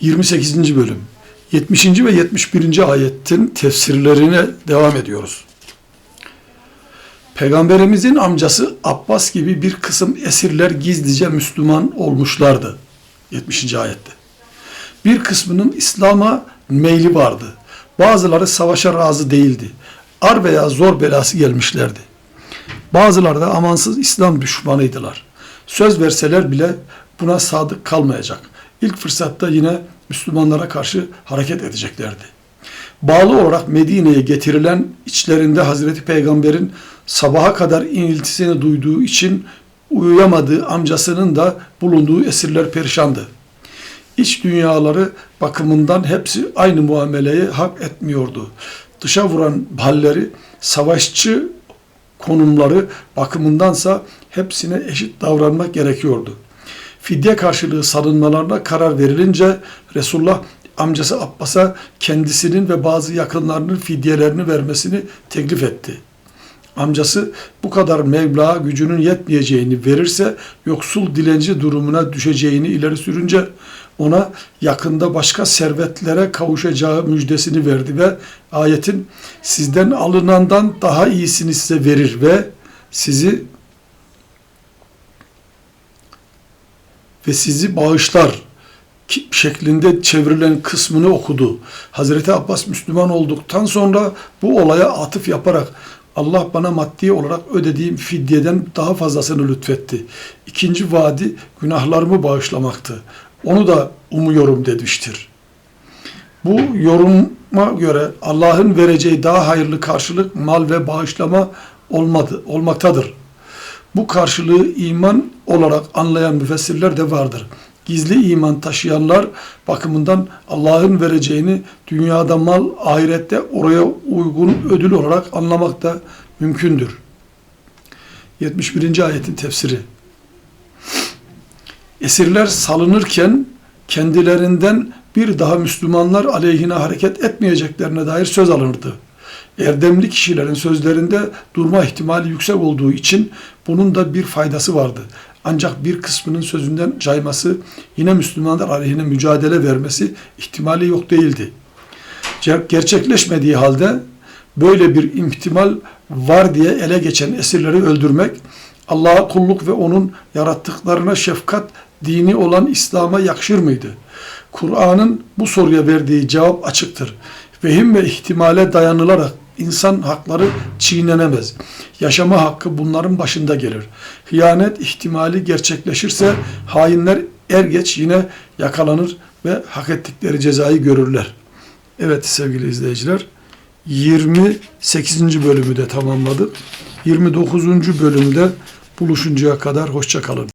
28. bölüm 70. ve 71. ayetin tefsirlerine devam ediyoruz. Peygamberimizin amcası Abbas gibi bir kısım esirler gizlice Müslüman olmuşlardı. 70. ayette. Bir kısmının İslam'a meyli vardı. Bazıları savaşa razı değildi. Ar veya zor belası gelmişlerdi. Bazıları da amansız İslam düşmanıydılar. Söz verseler bile buna sadık kalmayacak. İlk fırsatta yine Müslümanlara karşı hareket edeceklerdi. Bağlı olarak Medine'ye getirilen içlerinde Hazreti Peygamber'in sabaha kadar iniltisini duyduğu için uyuyamadığı amcasının da bulunduğu esirler perişandı. İç dünyaları bakımından hepsi aynı muameleyi hak etmiyordu. Dışa vuran halleri, savaşçı konumları bakımındansa hepsine eşit davranmak gerekiyordu. Fidye karşılığı salınmalarına karar verilince Resulullah amcası Abbas'a kendisinin ve bazı yakınlarının fidyelerini vermesini teklif etti. Amcası bu kadar Mevla gücünün yetmeyeceğini verirse yoksul dilenci durumuna düşeceğini ileri sürünce ona yakında başka servetlere kavuşacağı müjdesini verdi ve ayetin sizden alınandan daha iyisini size verir ve sizi ve sizi bağışlar şeklinde çevrilen kısmını okudu. Hazreti Abbas Müslüman olduktan sonra bu olaya atıf yaparak Allah bana maddi olarak ödediğim fidyeden daha fazlasını lütfetti. İkinci vaadi günahlarımı bağışlamaktı. Onu da umuyorum demiştir. Bu yoruma göre Allah'ın vereceği daha hayırlı karşılık mal ve bağışlama olmadı, olmaktadır. Bu karşılığı iman olarak anlayan müfessirler de vardır. Gizli iman taşıyanlar bakımından Allah'ın vereceğini dünyada mal, ahirette oraya uygun ödül olarak anlamak da mümkündür. 71. ayetin tefsiri. Esirler salınırken kendilerinden bir daha Müslümanlar aleyhine hareket etmeyeceklerine dair söz alınırdı. Erdemli kişilerin sözlerinde durma ihtimali yüksek olduğu için bunun da bir faydası vardı. Ancak bir kısmının sözünden cayması, yine Müslümanlar aleyhine mücadele vermesi ihtimali yok değildi. Ger- Gerçekleşmediği halde böyle bir ihtimal var diye ele geçen esirleri öldürmek, Allah'a kulluk ve onun yarattıklarına şefkat dini olan İslam'a yakışır mıydı? Kur'an'ın bu soruya verdiği cevap açıktır. Vehim ve ihtimale dayanılarak insan hakları çiğnenemez. Yaşama hakkı bunların başında gelir. Hıyanet ihtimali gerçekleşirse hainler er geç yine yakalanır ve hak ettikleri cezayı görürler. Evet sevgili izleyiciler 28. bölümü de tamamladık. 29. bölümde buluşuncaya kadar hoşça kalın.